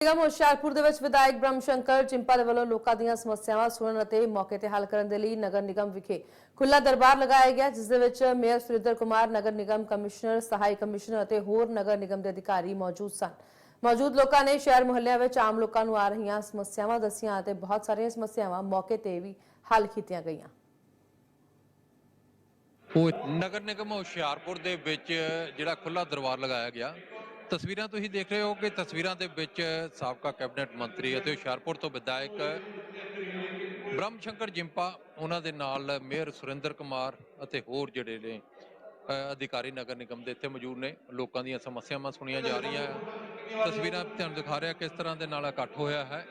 ਨਿਗਮ ਹੁਸ਼ਿਆਰਪੁਰ ਦੇ ਵਿੱਚ ਵਿਧਾਇਕ ਬ੍ਰਹਮ ਸ਼ੰਕਰ ਚਿੰਪਾ ਦੇ ਵੱਲੋਂ ਲੋਕਾਂ ਦੀਆਂ ਸਮੱਸਿਆਵਾਂ ਸੁਣਨ ਅਤੇ ਮੌਕੇ ਤੇ ਹੱਲ ਕਰਨ ਦੇ ਲਈ ਨਗਰ ਨਿਗਮ ਵਿਖੇ ਖੁੱਲਾ ਦਰਬਾਰ ਲਗਾਇਆ ਗਿਆ, ਜਿਸ ਦੇ ਵਿੱਚ ਮੇਅਰ ਸੁਰਿੰਦਰ ਕੁਮਾਰ, ਨਗਰ ਨਿਗਮ ਕਮਿਸ਼ਨਰ ਸਹਾਇਕ ਕਮਿਸ਼ਨਰ ਅਤੇ ਹੋਰ ਨਗਰ ਨਿਗਮ ਦੇ ਅਧਿਕਾਰੀ ਮੌਜੂਦ ਸਨ। ਮੌਜੂਦ ਲੋਕਾਂ ਨੇ ਸ਼ਹਿਰ ਮੁਹੱਲਿਆਂ ਵਿੱਚ ਆਮ ਲੋਕਾਂ ਨੂੰ ਆ ਰਹੀਆਂ ਸਮੱਸਿਆਵਾਂ ਦੱਸੀਆਂ ਅਤੇ ਬਹੁਤ ਸਾਰੀਆਂ ਸਮੱਸਿਆਵਾਂ ਮੌਕੇ ਤੇ ਵੀ ਹੱਲ ਕੀਤੀਆਂ ਗਈਆਂ। ਨਗਰ ਨਿਗਮ ਹੁਸ਼ਿਆਰਪੁਰ ਦੇ ਵਿੱਚ ਜਿਹੜਾ ਖੁੱਲਾ ਦਰਬਾਰ ਲਗਾਇਆ ਗਿਆ ਤਸਵੀਰਾਂ ਤੁਸੀਂ ਦੇਖ ਰਹੇ ਹੋ ਕਿ ਤਸਵੀਰਾਂ ਦੇ ਵਿੱਚ ਸਾਬਕਾ ਕੈਬਨਿਟ ਮੰਤਰੀ ਅਤੇ ਹੁਸ਼ਿਆਰਪੁਰ ਤੋਂ ਵਿਧਾਇਕ ਬ੍ਰਹਮ ਸ਼ੰਕਰ ਜਿੰਪਾ, ਉਹਨਾਂ ਦੇ ਨਾਲ ਮੇਅਰ ਸੁਰਿੰਦਰ ਕੁਮਾਰ ਅਤੇ ਹੋਰ ਜਿਹੜੇ ਨੇ ਅਧਿਕਾਰੀ ਨਗਰ ਨਿਗਮ ਦੇ ਇੱਥੇ ਮੌਜੂਦ ਨੇ। ਲੋਕਾਂ ਦੀਆਂ ਸਮੱਸਿਆਵਾਂ ਸੁਣੀਆਂ ਜਾ ਰਹੀਆਂ ਤਸਵੀਰਾਂ ਤੁਹਾਨੂੰ ਦਿਖਾ ਰਿਹਾ ਕਿਸ ਤਰ੍ਹਾਂ ਦੇ ਨਾਲ ਇਕੱਠ ਹੋਇਆ ਹੈ।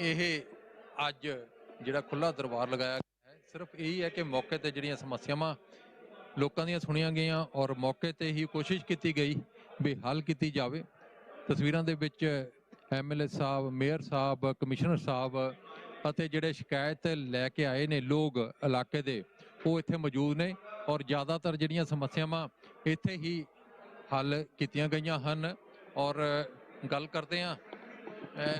ਇਹ ਅੱਜ ਜਿਹੜਾ ਖੁੱਲਾ ਦਰਬਾਰ ਲਗਾਇਆ ਗਿਆ ਹੈ, ਸਿਰਫ ਇਹੀ ਹੈ ਕਿ ਮੌਕੇ ਤੇ ਜਿਹੜੀਆਂ ਸਮੱਸਿਆਵਾਂ ਲੋਕਾਂ ਦੀਆਂ ਸੁਣੀਆਂ ਗਈਆਂ ਔਰ ਮੌਕੇ ਤੇ ਹੀ ਕੋਸ਼ਿਸ਼ ਕੀਤੀ ਗਈ ਵੀ ਹੱਲ ਕੀਤੀ ਜਾਵੇ। ਤਸਵੀਰਾਂ ਦੇ ਵਿੱਚ ਐਮਐਲਏ ਸਾਹਿਬ, ਮੇਅਰ ਸਾਹਿਬ, ਕਮਿਸ਼ਨਰ ਸਾਹਿਬ ਅਤੇ ਜਿਹੜੇ ਸ਼ਿਕਾਇਤ ਲੈ ਕੇ ਆਏ ਨੇ ਲੋਕ ਇਲਾਕੇ ਦੇ, ਉਹ ਇੱਥੇ ਮੌਜੂਦ ਨੇ ਔਰ ਜ਼ਿਆਦਾਤਰ ਜਿਹੜੀਆਂ ਸਮੱਸਿਆਵਾਂ ਇੱਥੇ ਹੀ ਹੱਲ ਕੀਤੀਆਂ ਗਈਆਂ ਹਨ। ਔਰ ਗੱਲ ਕਰਦੇ ਹਾਂ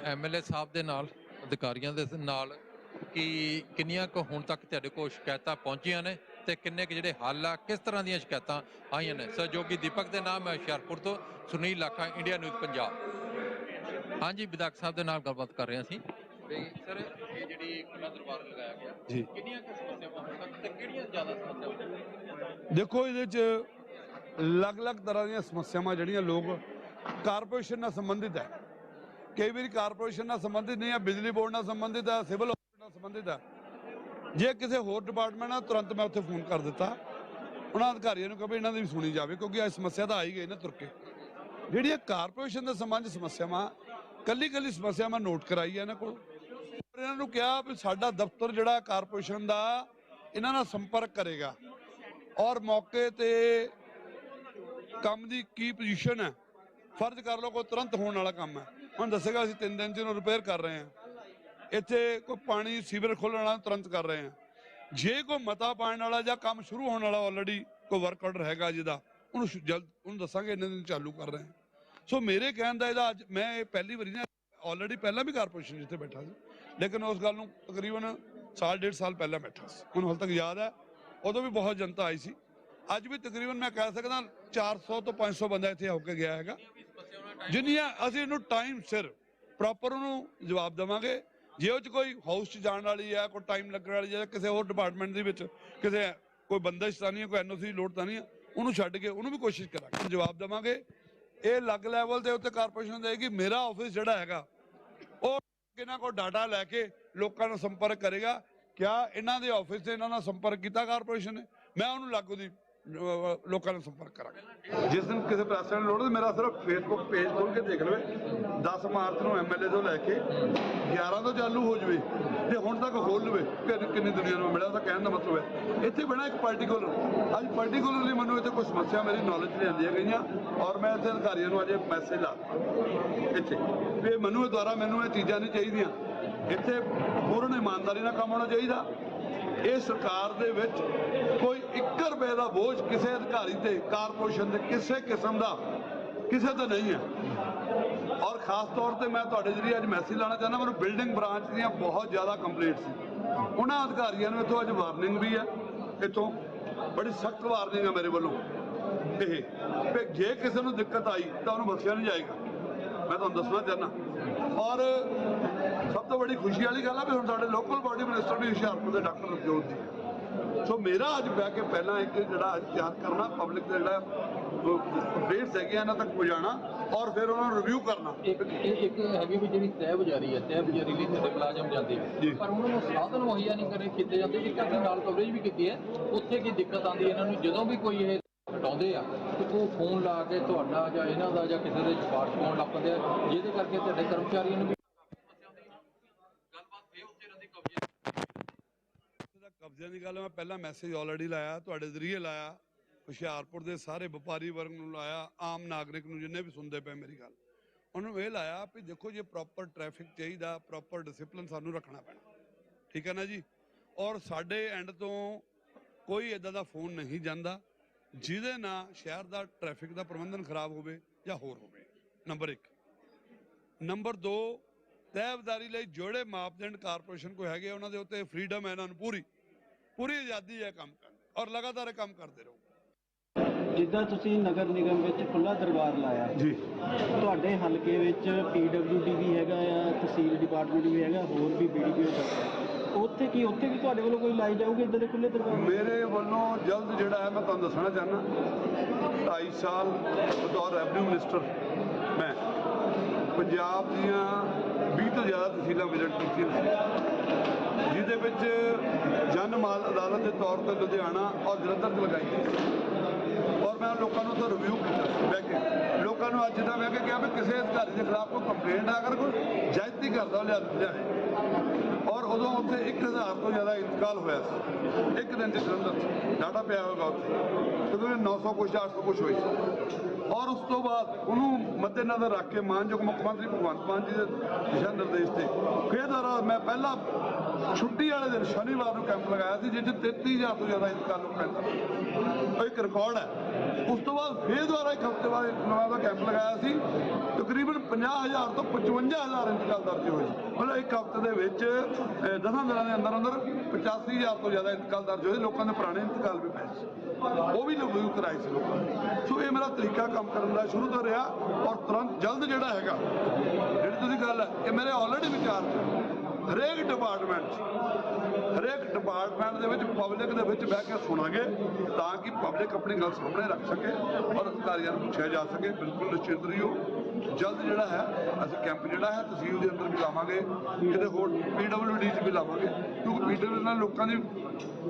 ਐਮਐਲਏ ਸਾਹਿਬ ਦੇ ਨਾਲ, ਅਧਿਕਾਰੀਆਂ ਦੇ ਨਾਲ ਕਿ ਕਿੰਨੀਆਂ ਕੁ ਹੁਣ ਤੱਕ ਤੁਹਾਡੇ ਕੋਲ ਸ਼ਿਕਾਇਤਾਂ ਪਹੁੰਚੀਆਂ ਨੇ ਤੇ ਕਿੰਨੇ ਕੁ ਜਿਹੜੇ ਹੱਲ ਆ ਕਿਸ ਤਰ੍ਹਾਂ ਦੀਆਂ ਸ਼ਿਕਾਇਤਾਂ ਆਈਆਂ ਨੇ? ਸਹਿਯੋਗੀ ਦੀਪਕ ਦੇ ਨਾਮ ਹੈ ਹੁਸ਼ਿਆਰਪੁਰ ਤੋਂ ਸੁਨੀਲ ਲਾਖਾ ਇੰਡੀਆ ਨਿਊਜ਼ ਪੰਜਾਬ। ਹਾਂਜੀ ਵਿਧਾਇਕ ਸਾਹਿਬ ਦੇ ਨਾਲ ਗੱਲਬਾਤ ਕਰ ਰਹੇ ਹਾਂ ਅਸੀਂ। ਤੇ ਸਰ ਇਹ ਜਿਹੜੀ ਖੁੱਲਾ ਦਰਬਾਰ ਲਗਾਇਆ ਗਿਆ ਜੀ। ਕਿੰਨੀਆਂ ਕੁ ਸਮੱਸਿਆਵਾਂ ਹੁਣ ਤੱਕ ਤੇ ਕਿਹੜੀਆਂ ਜ਼ਿਆਦਾ ਸਮੱਸਿਆਵਾਂ ਦੇਖੋ ਇਹਦੇ ਚ ਅਲੱਗ-ਅਲੱਗ ਤਰ੍ਹਾਂ ਦੀਆਂ ਸਮੱਸਿਆਵਾਂ ਜਿਹੜੀਆਂ ਲੋਕ ਕਾਰਪੋਰੇਸ਼ਨ ਨਾਲ ਸੰਬੰਧਿਤ ਹੈ। ਕਈ ਵਾਰੀ ਕਾਰਪੋਰੇਸ਼ਨ ਨਾਲ ਸੰਬੰਧਿਤ ਨਹੀਂ ਹੈ ਬਿਜਲੀ ਬੋਰਡ ਨਾਲ ਸੰਬੰਧਿਤ ਹੈ ਸਿਵਲ ਨਾਲ ਸੰਬੰਧਿਤ ਹੈ। ਜੇ ਕਿਸੇ ਹੋਰ ਡਿਪਾਰਟਮੈਂਟ ਨਾਲ ਤੁਰੰਤ ਮੈਂ ਉੱਥੇ ਫੋਨ ਕਰ ਦਿੱਤਾ। ਉਹਨਾਂ ਅਧਿਕਾਰੀਆਂ ਨੂੰ ਕਹੇ ਵੀ ਇਹਨਾਂ ਦੀ ਵੀ ਸੁਣੀ ਜਾਵੇ, ਕਿਉਂਕਿ ਇਹ ਸਮੱਸਿਆ ਤਾਂ ਆਈ ਗਈ ਨਾ ਤੁਰ ਕੇ। ਜਿਹੜੀਆਂ ਕਾਰਪੋਰੇਸ਼ਨ ਦੇ ਸੰਬੰਧ ਸਮੱਸਿਆਵਾਂ ਕੱਲੀ ਕੱਲੀ ਸਮੱਸਿਆ ਮੈਂ ਨੋਟ ਕਰਾਈ ਹੈ ਇਹਨਾਂ ਕੋਲ। ਔਰ ਇਹਨਾਂ ਨੂੰ ਕਿਹਾ ਵੀ ਸਾਡਾ ਦਫ਼ਤਰ ਜਿਹੜਾ ਕਾਰਪੋਰੇਸ਼ਨ ਦਾ, ਇਹਨਾਂ ਨਾਲ ਸੰਪਰਕ ਕਰੇਗਾ। ਔਰ ਮੌਕੇ ਤੇ ਕੰਮ ਦੀ ਕੀ ਪੋਜੀਸ਼ਨ ਹੈ, ਫਰਜ਼ ਕਰ ਲਓ ਕੋਈ ਤੁਰੰਤ ਹੋਣ ਵਾਲਾ ਕੰਮ ਹੈ। ਹੁਣ ਦੱਸੇਗਾ ਅਸੀਂ ਤਿੰਨ ਦਿਨ ਚ ਇਹਨੂੰ ਰਿਪੇਅਰ ਕਰ ਰਹੇ ਹਾਂ। ਇੱਥੇ ਕੋਈ ਪਾਣੀ ਸੀਵਰ ਖੋਲ੍ਹਣ ਵਾਲਾ ਤੁਰੰਤ ਕਰ ਰਹੇ ਹਾਂ ਜੇ ਕੋਈ ਮਤਾ ਪਾਣ ਵਾਲਾ ਜਾਂ ਕੰਮ ਸ਼ੁਰੂ ਹੋਣ ਵਾਲਾ ਆਲਰੇਡੀ ਕੋਈ ਵਰਕ ਆਰਡਰ ਹੈਗਾ ਜਿਹਦਾ ਉਹਨੂੰ ਜਲਦ, ਉਹਨੂੰ ਦੱਸਾਂਗੇ ਇਹਨਾਂ ਦਿਨ ਚਾਲੂ ਕਰ ਰਹੇ ਹਾਂ ਸੋ ਮੇਰੇ ਕਹਿਣ ਦਾ ਇਹਦਾ ਅੱਜ, ਮੈਂ ਇਹ ਪਹਿਲੀ ਵਾਰੀ ਨਾ ਆਲਰੇਡੀ ਪਹਿਲਾਂ ਵੀ ਕਾਰਪੋਰੇਸ਼ਨ ਜਿੱਥੇ ਬੈਠਾ ਸੀ, ਲੇਕਿਨ ਉਸ ਗੱਲ ਨੂੰ ਤਕਰੀਬਨ ਸਾਲ, ਡੇਢ ਸਾਲ ਪਹਿਲਾਂ ਬੈਠਾ ਸੀ। ਮੈਨੂੰ ਹਾਲ ਤੱਕ ਯਾਦ ਹੈ, ਉਦੋਂ ਵੀ ਬਹੁਤ ਜਨਤਾ ਆਈ ਸੀ। ਅੱਜ ਵੀ ਤਕਰੀਬਨ ਮੈਂ ਕਹਿ ਸਕਦਾ 400 ਤੋਂ 500 ਬੰਦਾ ਇੱਥੇ ਹੋ ਕੇ ਗਿਆ ਹੈਗਾ। ਜਿੰਨੀਆਂ ਅਸੀਂ ਇਹਨੂੰ ਟਾਈਮ ਸਿਰ ਪ੍ਰੋਪਰ ਉਹਨੂੰ ਜਵਾਬ ਦੇਵਾਂਗੇ ਜੇ ਉਹ ਚ ਕੋਈ ਹਾਊਸ ਚ ਜਾਣ ਵਾਲੀ ਹੈ, ਕੋਈ ਟਾਈਮ ਲੱਗਣ ਵਾਲੀ ਹੈ ਜਾਂ ਕਿਸੇ ਹੋਰ ਡਿਪਾਰਟਮੈਂਟ ਦੇ ਵਿੱਚ ਕਿਸੇ ਕੋਈ ਬੰਦਸ਼ ਤਾਂ ਨਹੀਂ ਹੈ, ਕੋਈ ਐਨਓਸੀ ਲੋੜ ਤਾਂ ਨਹੀਂ ਹੈ, ਉਹਨੂੰ ਛੱਡ ਕੇ ਉਹਨੂੰ ਵੀ ਕੋਸ਼ਿਸ਼ ਕਰਾਂਗੇ, ਜਵਾਬ ਦੇਵਾਂਗੇ। ਇਹ ਅਲੱਗ ਲੈਵਲ ਦੇ ਉੱਤੇ ਕਾਰਪੋਰੇਸ਼ਨ ਦੇਗੀ, ਮੇਰਾ ਆਫਿਸ ਜਿਹੜਾ ਹੈਗਾ, ਉਹ ਇਹਨਾਂ ਕੋਲ ਡਾਟਾ ਲੈ ਕੇ ਲੋਕਾਂ ਨਾਲ ਸੰਪਰਕ ਕਰੇਗਾ। ਕਿਆ ਇਹਨਾਂ ਦੇ ਆਫਿਸ ਤੇ ਇਹਨਾਂ ਨਾਲ ਸੰਪਰਕ ਕੀਤਾ ਕਾਰਪੋਰੇਸ਼ਨ ਨੇ? ਮੈਂ ਉਹਨੂੰ ਲਾਗੂ ਦੀ ਲੋਕਾਂ ਨਾਲ ਸੰਪਰਕ ਕਰਾਂਗੇ। ਜਿਸ ਦਿਨ ਕਿਸੇ ਪ੍ਰੈਸ ਨੂੰ ਲੋੜ ਮੇਰਾ ਸਿਰਫ ਫੇਸਬੁੱਕ ਪੇਜ ਖੋਲ ਕੇ ਦੇਖ ਲਵੇ। 10 ਮਾਰਚ ਨੂੰ ਐਮਐਲਏ ਤੋਂ ਲੈ ਕੇ 11 ਤੋਂ ਚਾਲੂ ਹੋ ਜਵੇ ਤੇ ਹੁਣ ਤੱਕ ਖੋਲ ਲਵੇ ਕਿ ਕਿੰਨੀ ਦੁਨੀਆ ਨੂੰ ਮਿਲਿਆ ਤਾਂ ਕਹਿਣ ਦਾ ਮਤਲਬ ਹੈ। ਇੱਥੇ ਬਣਾ ਇੱਕ ਪਾਰਟਿਕੂਲਰ ਅੱਜ ਪਾਰਟਿਕੂਲਰਲੀ ਮੈਨੂੰ ਇੱਥੇ ਕੋਈ ਸਮੱਸਿਆ, ਮੇਰੀ ਨੌਲੇਜ ਚ ਲਿਆਂਦੀਆਂ ਗਈਆਂ ਔਰ ਮੈਂ ਇੱਥੇ ਅਧਿਕਾਰੀਆਂ ਨੂੰ ਅੱਜ ਮੈਸੇਜ ਲਾ ਇੱਥੇ। ਵੀ ਮੈਨੂੰ ਇਹ ਦੁਆਰਾ ਮੈਨੂੰ ਇਹ ਚੀਜ਼ਾਂ ਨਹੀਂ ਚਾਹੀਦੀਆਂ। ਇੱਥੇ ਪੂਰਨ ਇਮਾਨਦਾਰੀ ਨਾਲ ਕੰਮ ਹੋਣਾ ਚਾਹੀਦਾ। ਇਹ ਸਰਕਾਰ ਦੇ ਵਿੱਚ ਕੋਈ 1 ਰੁਪਏ ਦਾ ਬੋਝ ਕਿਸੇ ਅਧਿਕਾਰੀ ਤੇ, ਕਾਰਪੋਰੇਸ਼ਨ ਦੇ ਕਿਸੇ ਕਿਸਮ ਦਾ, ਕਿਸੇ ਤੇ ਨਹੀਂ ਹੈ। ਔਰ ਖਾਸ ਤੌਰ ਤੇ ਮੈਂ ਤੁਹਾਡੇ ਜਿਹੜੀ ਅੱਜ ਮੈਸੇਜ ਲਾਣਾ ਚਾਹੁੰਦਾ, ਮੈਨੂੰ ਬਿਲਡਿੰਗ ਬ੍ਰਾਂਚ ਦੀਆਂ ਬਹੁਤ ਜ਼ਿਆਦਾ ਕੰਪਲੇਂਟ ਸੀ। ਉਹਨਾਂ ਅਧਿਕਾਰੀਆਂ ਨੂੰ ਇੱਥੋਂ ਅੱਜ ਵਾਰਨਿੰਗ ਵੀ ਹੈ, ਇੱਥੋਂ ਬੜੀ ਸਖਤ ਵਾਰਨਿੰਗ ਹੈ ਮੇਰੇ ਵੱਲੋਂ। ਇਹ ਕਿ ਜੇ ਕਿਸੇ ਨੂੰ ਦਿੱਕਤ ਆਈ ਤਾਂ ਉਹਨੂੰ ਬਖਸ਼ਿਆ ਨਹੀਂ ਜਾਏਗਾ। ਮੈਂ ਤੁਹਾਨੂੰ ਦੱਸਣਾ ਚਾਹੁੰਦਾ। ਔਰ ਤੋਂ ਵੱਡੀ ਖੁਸ਼ੀ ਵਾਲੀ ਗੱਲ ਆ ਵੀ ਹੁਣ ਸਾਡੇ ਲੋਕਲ ਬਾਡੀ ਮਿਨਿਸਟਰ ਵੀ ਹੁਸ਼ਿਆਰਪੁਰ ਦੇ ਡਾਕਟਰ ਰਜੋਤ ਜੀ। ਸੋ ਮੇਰਾ ਅੱਜ ਬਹਿ ਕੇ ਪਹਿਲਾਂ ਇੱਕ ਜਿਹੜਾ ਤਿਆਰ ਕਰਨਾ ਪਬਲਿਕ ਦੇ ਜਿਹੜਾ ਅਪਡੇਟਸ ਹੈਗੀਆਂ ਇਹਨਾਂ ਤੱਕ ਪਹੁੰਚਾਉਣਾ ਔਰ ਫਿਰ ਉਹਨਾਂ ਨੂੰ ਰਿਵਿਊ ਕਰਨਾ। ਇੱਕ ਹੈਗੀ ਵੀ ਜਿਹੜੀ ਤਹਿ ਬਜ਼ਾਰੀ ਹੈ ਤਹਿ ਬਜ਼ਾਰੀ ਲਈ ਸਾਡੇ ਮੁਲਾਜ਼ਮ ਜਾਂਦੇ ਪਰ ਉਹਨਾਂ ਨੂੰ ਸਾਧਨ ਮੁਹੱਈਆ ਨਹੀਂ ਕਰੇ ਕੀਤੇ ਜਾਂਦੇ ਇੱਕ ਅਸੀਂ ਨਾਲ ਕਵਰੇਜ ਵੀ ਕੀਤੀ ਹੈ। ਉੱਥੇ ਕੀ ਦਿੱਕਤ ਆਉਂਦੀ ਇਹਨਾਂ ਨੂੰ ਜਦੋਂ ਵੀ ਕੋਈ ਇਹ ਹਟਾਉਂਦੇ ਆ ਤੇ ਉਹ ਫੋਨ ਲਾ ਕੇ ਤੁਹਾਡਾ ਜਾਂ ਇਹਨਾਂ ਦਾ ਜਾਂ ਕਿਸੇ ਦੇ ਸਿਫਾਰਿਸ਼ ਪਾਉਣ ਲੱਗ ਪੈਂਦੇ ਆ ਜਿਹਦੇ ਕਰਕੇ ਤੁਹਾਡੇ ਕਰਮਚਾਰੀਆਂ ਨੂੰ ਵੀ ਗੱਲਬਾਤ ਇਹ ਉੱਤੇ ਇਹਨਾਂ ਦੀ ਕਬਜ਼ੇ ਦਾ ਕਬਜ਼ਿਆਂ ਦੀ ਗੱਲ ਮੈਂ ਪਹਿਲਾਂ ਮੈਸੇਜ ਆਲਰੇਡੀ ਲਾਇਆ, ਤੁਹਾਡੇ ਜ਼ਰੀਏ ਲਾਇਆ। ਹੁਸ਼ਿਆਰਪੁਰ ਦੇ ਸਾਰੇ ਵਪਾਰੀ ਵਰਗ ਨੂੰ ਲਾਇਆ, ਆਮ ਨਾਗਰਿਕ ਨੂੰ ਜਿੰਨੇ ਵੀ ਸੁਣਦੇ ਪਏ ਮੇਰੀ ਗੱਲ। ਉਹਨੂੰ ਇਹ ਲਾਇਆ ਵੀ ਦੇਖੋ ਜੇ ਪ੍ਰੋਪਰ ਟ੍ਰੈਫਿਕ ਚਾਹੀਦਾ ਪ੍ਰੋਪਰ ਡਿਸਪਲਿਨ ਸਾਨੂੰ ਰੱਖਣਾ ਪੈਣਾ। ਠੀਕ ਹੈ ਨਾ ਜੀ? ਔਰ ਸਾਡੇ ਐਂਡ ਤੋਂ ਕੋਈ ਇਦਾਂ ਦਾ ਫੋਨ ਨਹੀਂ ਜਾਂਦਾ, ਜਿਹਦੇ ਨਾਲ ਸ਼ਹਿਰ ਦਾ ਟ੍ਰੈਫਿਕ ਦਾ ਪ੍ਰਬੰਧਨ ਖਰਾਬ ਹੋਵੇ ਜਾਂ ਹੋਰ ਹੋਵੇ। ਨੰਬਰ 1 ਨੰਬਰ 2 ਤੈਅਬਦਾਰੀ ਲਈ ਜਿਹੜੇ ਮਾਪਦੰਡ ਕਾਰਪੋਰੇਸ਼ਨ ਕੋ ਹੈਗੇ ਉਹਨਾਂ ਦੇ ਉੱਤੇ ਫਰੀडम ਹੈ ਇਹਨਾਂ ਨੂੰ ਪੂਰੀ। ਪੂਰੀ ਆਜ਼ਾਦੀ ਹੈ ਕੰਮ ਕਰਨ ਦੀ ਔਰ ਲਗਾਤਾਰ ਕੰਮ ਕਰਦੇ ਰਹੋ। ਜਿੱਦਾਂ ਤੁਸੀਂ ਨਗਰ ਨਿਗਮ ਵਿੱਚ ਖੁੱਲਾ ਦਰਬਾਰ ਲਾਇਆ ਜੀ। ਤੁਹਾਡੇ ਹਲਕੇ ਵਿੱਚ ਪੀਡਬਲਯੂਡੀ ਵੀ ਹੈਗਾ ਆ ਤਹਿਸੀਲ ਡਿਪਾਰਟਮੈਂਟ ਵੀ ਹੈਗਾ ਹੋਰ ਵੀ ਬੀਡੀਪੀਓ ਕਰਦਾ ਉੱਥੇ ਕੀ ਉੱਥੇ ਵੀ ਤੁਹਾਡੇ ਵੱਲੋਂ ਕੋਈ ਲਾਈ ਜਾਊਗੀ ਇਦਾਂ ਦੇ ਖੁੱਲੇ ਦਰਬਾਰ ਮੇਰੇ ਵੱਲੋਂ ਜਲਦ ਜਿਹੜਾ ਹੈ ਮੈਂ ਤੁਹਾਨੂੰ ਦੱਸਣਾ ਚਾਹਨਾ 2.5 ਸਾਲ ਬਤੌਰ ਰੈਵਨਿਊ ਮਿਨਿਸਟਰ ਮੈਂ ਪੰਜਾਬ ਦੀਆਂ 20 ਤੋਂ ਜ਼ਿਆਦਾ ਤਹਿਸੀਲਾਂ ਵਿਜ਼ਿਟ ਕੀਤੀਆਂ ਸੀ, ਜਿਹਦੇ ਵਿੱਚ ਜਨ ਮਾਲ ਅਦਾਲਤ ਦੇ ਤੌਰ ਤੇ ਲੁਧਿਆਣਾ ਔਰ ਜਲੰਧਰ 'ਚ ਲਗਾਈ ਗਈ ਸੀ। ਔਰ ਮੈਂ ਲੋਕਾਂ ਨੂੰ ਤਾਂ ਰਿਵਿਊ ਕੀਤਾ ਸੀ, ਬਹਿ ਕੇ। ਲੋਕਾਂ ਨੂੰ ਅੱਜ ਦਾ ਬਹਿ ਕੇ ਕਿਹਾ ਵੀ ਕਿਸੇ ਅਧਿਕਾਰੀ ਦੇ ਖਿਲਾਫ ਕੋਈ ਕੰਪਲੇਂਟ ਅਗਰ ਕੋਈ ਜਾਇਜ਼ਤੀ ਕਰਦਾ ਉਹ ਲਿਆ ਲਿਆਏ ਔਰ ਉਦੋਂ ਉੱਥੇ 1000 ਤੋਂ ਜ਼ਿਆਦਾ ਇੰਤਕਾਲ ਹੋਇਆ ਸੀ। ਇੱਕ ਦਿਨ ਦੇ ਜਲੰਧਰ ਚ ਡਾਟਾ ਪਿਆ ਹੋਗਾ ਉੱਥੇ। ਤਕਰੀਬਨ 900 ਕੁਛ 800 ਕੁਛ ਹੋਈ। ਸੀ ਔਰ ਉਸ ਤੋਂ ਬਾਅਦ ਉਹਨੂੰ ਮੱਦੇਨਜ਼ਰ ਰੱਖ ਕੇ ਮਾਨਯੋਗ ਮੁੱਖ ਮੰਤਰੀ ਭਗਵੰਤ ਮਾਨ ਜੀ ਦੇ ਦਿਸ਼ਾ ਨਿਰਦੇਸ਼ ਤੇ ਫਿਰ ਦੁਆਰਾ ਮੈਂ ਪਹਿਲਾ ਛੁੱਟੀ ਵਾਲੇ ਦਿਨ ਸ਼ਨੀਵਾਰ ਨੂੰ ਕੈਂਪ ਲਗਾਇਆ ਸੀ ਜਿਸ 'ਚ 33000 ਤੋਂ ਜ਼ਿਆਦਾ ਇੰਤਕਾਲ ਹੋ ਪੈਂਦਾ ਉਹ ਇੱਕ ਰਿਕਾਰਡ ਹੈ। ਉਸ ਤੋਂ ਬਾਅਦ ਫਿਰ ਦੁਆਰਾ ਇੱਕ ਹਫ਼ਤੇ ਬਾਅਦ ਇੱਕ ਨਵਾਂ ਦਾ ਕੈਂਪ ਲਗਾਇਆ ਸੀ। ਤਕਰੀਬਨ 50000 ਤੋਂ 55000 ਇੰਤਕਾਲ ਦਰਜ ਹੋਏ ਸੀ। ਮਤਲਬ ਇੱਕ ਹਫ਼ਤੇ ਦੇ ਵਿੱਚ ਅਹ, ਦਸਾਂ ਦਿਨਾਂ ਦੇ ਅੰਦਰ ਅੰਦਰ 85000 ਤੋਂ ਜ਼ਿਆਦਾ ਇੰਤਕਾਲ ਦਰਜ ਹੋਏ। ਲੋਕਾਂ ਦੇ ਪੁਰਾਣੇ ਇੰਤਕਾਲ ਵੀ ਪਏ ਸੀ। ਉਹ ਵੀ ਰਿਵਿਊ ਕਰਾਈ ਸੀ ਲੋਕਾਂ ਨੇ। ਸੋ ਇਹ ਮੇਰਾ ਤਰੀਕਾ ਕੰਮ ਕਰਨ ਦਾ ਸ਼ੁਰੂ ਤੋਂ ਰਿਹਾ ਔਰ ਤੁਰੰਤ ਜਲਦ ਜਿਹੜਾ ਹੈਗਾ, ਜਿਹੜੀ ਤੁਸੀਂ ਗੱਲ ਹੈ ਇਹ ਮੇਰੇ ਆਲਰੇਡੀ ਵਿਚਾਰ ਚ ਹਰੇਕ ਡਿਪਾਰਟਮੈਂਟ 'ਚ, ਹਰੇਕ ਡਿਪਾਰਟਮੈਂਟ ਦੇ ਵਿੱਚ ਪਬਲਿਕ ਦੇ ਵਿੱਚ ਬਹਿ ਕੇ ਸੁਣਾਂਗੇ ਤਾਂ ਕਿ ਪਬਲਿਕ ਆਪਣੀ ਗੱਲ ਸਾਹਮਣੇ ਰੱਖ ਸਕੇ ਔਰ ਅਧਿਕਾਰੀਆਂ ਨੂੰ ਪੁੱਛਿਆ ਜਾ ਸਕੇ। ਬਿਲਕੁਲ ਨਿਸ਼ਚਿੰਤ ਰਹੀਓ। ਜਲਦ ਜਿਹੜਾ ਹੈ ਅਸੀਂ ਕੈਂਪ ਜਿਹੜਾ ਹੈ ਤਹਿਸੀਲ ਦੇ ਅੰਦਰ ਵੀ ਲਾਵਾਂਗੇ ਕਿਤੇ ਹੋਰ ਪੀਡਬਲਯੂਡੀ 'ਚ ਵੀ ਲਾਵਾਂਗੇ ਕਿਉਂਕਿ ਪੀਡਬਲਯੂ ਨਾਲ ਲੋਕਾਂ ਦੀ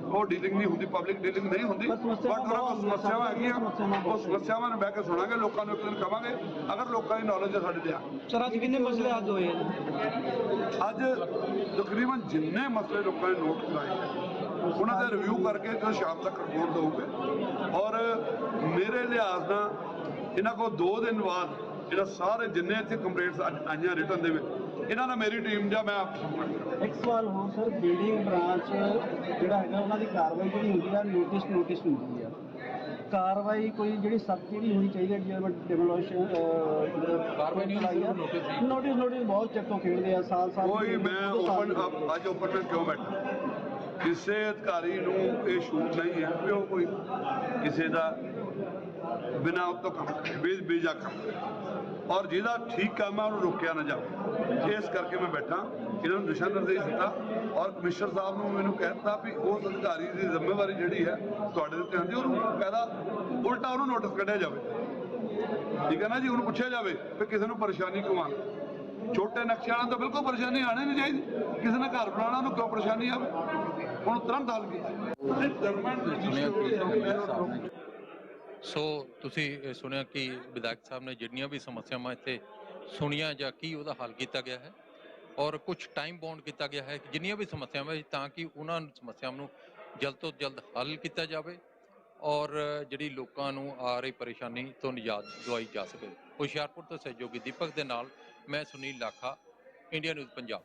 ਉਹ ਡੀਲਿੰਗ ਨਹੀਂ ਹੁੰਦੀ ਪਬਲਿਕ ਡੀਲਿੰਗ ਨਹੀਂ ਹੁੰਦੀ। ਬਟ ਉਹਨਾਂ ਕੋਲ ਸਮੱਸਿਆਵਾਂ ਹੈਗੀਆਂ ਉਹ ਸਮੱਸਿਆਵਾਂ ਨੂੰ ਬਹਿ ਕੇ ਸੁਣਾਂਗੇ ਲੋਕਾਂ ਨੂੰ ਇੱਕ ਦਿਨ ਕਵਾਂਗੇ ਅਗਰ ਲੋਕਾਂ ਦੀ ਨੌਲੇਜ ਹੈ ਸਾਡੇ ਤੇ ਆ। ਸਰ ਅੱਜ ਕਿੰਨੇ ਮਸਲੇ ਹੱਲ ਹੋਏ? ਅੱਜ ਤਕਰੀਬਨ ਜਿੰਨੇ ਮਸਲੇ ਲੋਕਾਂ ਨੇ ਨੋਟ ਕਰਾਏ ਉਹਨਾਂ ਦਾ ਰਿਵਿਊ ਕਰਕੇ ਜੋ ਸ਼ਾਮ ਤੱਕ ਰਿਪੋਰਟ ਦਊਗੇ। ਔਰ ਮੇਰੇ ਲਿਹਾਜ਼ ਨਾਲ ਇਹਨਾਂ ਕੋਲ 2 ਦਿਨ ਬਾਅਦ ਜਿਹੜਾ ਸਾਰੇ ਜਿੰਨੇ ਇੱਥੇ ਕੰਪਲੇਂਟਸ ਅੱਜ ਆਈਆਂ ਰਿਟਰਨ ਦੇ ਵਿੱਚ ਇਹਨਾਂ ਨਾਲ ਮੇਰੀ ਟੀਮ ਜਾਂ ਮੈਂ। ਇੱਕ ਸਵਾਲ ਹੋਰ ਸਰ ਬਿਲਡਿੰਗ ਬ੍ਰਾਂਚ ਜਿਹੜਾ ਹੈਗਾ ਉਹਨਾਂ ਦੀ ਕਾਰਵਾਈ ਜਿਹੜੀ ਹੁੰਦੀ ਆ ਨੋਟਿਸ ਨੋਟਿਸ ਹੁੰਦੀ ਆ। ਕਾਰਵਾਈ ਕੋਈ ਜਿਹੜੀ ਸਖਤ ਜਿਹੜੀ ਹੋਣੀ ਚਾਹੀਦੀ ਹੈ ਜਿਵੇਂ ਡਿਮੋਲੀਸ਼ਨ ਕਾਰਵਾਈ ਨਹੀਂ ਹੋਣੀ, ਸਿਰਫ notice ਹੀ। ਨੋਟਿਸ ਨੋਟਿਸ ਬਹੁਤ ਚੱਕੋ ਖੇਡਦੇ ਆ ਸਾਲ ਸਾਲ ਕੋਈ ਮੈਂ ਓਪਨ ਅੱਜ ਓਪਨ ਮੈਂ ਕਿਉਂ ਬੈਠਾ? ਕਿਸੇ ਅਧਿਕਾਰੀ ਨੂੰ ਇਹ ਛੂਟ ਨਹੀਂ ਹੈ ਵੀ ਉਹ ਕੋਈ ਕਿਸੇ ਦਾ ਬਿਨਾਂ ਉਹ ਤੋਂ ਕੰਮ ਕਰੇ ਬੇਜ ਬੇਜਾ ਕੰਮ ਕਰੇ। ਔਰ ਜਿਹਦਾ ਠੀਕ ਕੰਮ ਹੈ ਉਹਨੂੰ ਰੋਕਿਆ ਨਾ ਜਾਵੇ। ਇਸ ਕਰਕੇ ਮੈਂ ਬੈਠਾ, ਇਹਨਾਂ ਨੂੰ ਦਿਸ਼ਾ ਨਿਰਦੇਸ਼ ਦਿੱਤਾ ਔਰ ਕਮਿਸ਼ਨਰ ਸਾਹਿਬ ਨੂੰ ਮੈਨੂੰ ਕਹਿਤਾ ਵੀ ਉਸ ਅਧਿਕਾਰੀ ਦੀ ਜ਼ਿੰਮੇਵਾਰੀ ਜਿਹੜੀ ਹੈ, ਤੁਹਾਡੇ ਉੱਤੇ ਹੁੰਦੀ ਉਹਨੂੰ ਕਹਿੰਦਾ ਉਲਟਾ ਉਹਨੂੰ ਨੋਟਿਸ ਕੱਢਿਆ ਜਾਵੇ। ਠੀਕ ਹੈ ਨਾ ਜੀ? ਉਹਨੂੰ ਪੁੱਛਿਆ ਜਾਵੇ ਕਿ ਕਿਸੇ ਨੂੰ ਪਰੇਸ਼ਾਨੀ ਕਿਉਂ ਆਉਂਦੀ ਛੋਟੇ ਨਕਸ਼ੇ ਵਾਲਿਆਂ ਨੂੰ ਤਾਂ ਬਿਲਕੁਲ ਪਰੇਸ਼ਾਨੀ ਆਣੀ ਨਹੀਂ ਚਾਹੀਦੀ। ਕਿਸੇ ਨੇ ਘਰ ਬਣਾਉਣਾ, ਉਹਨੂੰ ਕਿਉਂ ਪਰੇਸ਼ਾਨੀ ਆਵੇ? ਹੁਣ ਤੁਰੰਤ ਹੱਲ ਕੀਤਾ ਸੋ ਤੁਸੀਂ ਇਹ ਸੁਣਿਆ ਕਿ ਵਿਧਾਇਕ ਸਾਹਿਬ ਨੇ ਜਿੰਨੀਆਂ ਵੀ ਸਮੱਸਿਆਵਾਂ ਇੱਥੇ ਸੁਣੀਆਂ ਜਾਂ ਕੀ ਉਹਦਾ ਹੱਲ ਕੀਤਾ ਗਿਆ ਹੈ? ਔਰ ਕੁਝ ਟਾਈਮ ਬਾਉਂਡ ਕੀਤਾ ਗਿਆ ਹੈ ਕਿ ਜਿੰਨੀਆਂ ਵੀ ਸਮੱਸਿਆਵਾਂ ਤਾਂ ਕਿ ਉਹਨਾਂ ਸਮੱਸਿਆਵਾਂ ਨੂੰ ਜਲਦ ਤੋਂ ਜਲਦ ਹੱਲ ਕੀਤਾ ਜਾਵੇ ਔਰ ਜਿਹੜੀ ਲੋਕਾਂ ਨੂੰ ਆ ਰਹੀ ਪਰੇਸ਼ਾਨੀ ਤੋਂ ਨਿਜਾਤ ਦਵਾਈ ਜਾ ਸਕੇ। ਹੁਸ਼ਿਆਰਪੁਰ ਤੋਂ ਸਹਿਯੋਗੀ ਦੀਪਕ ਦੇ ਨਾਲ ਮੈਂ ਸੁਨੀਲ ਲਾਖਾ, ਇੰਡੀਆ ਨਿਊਜ਼, ਪੰਜਾਬ।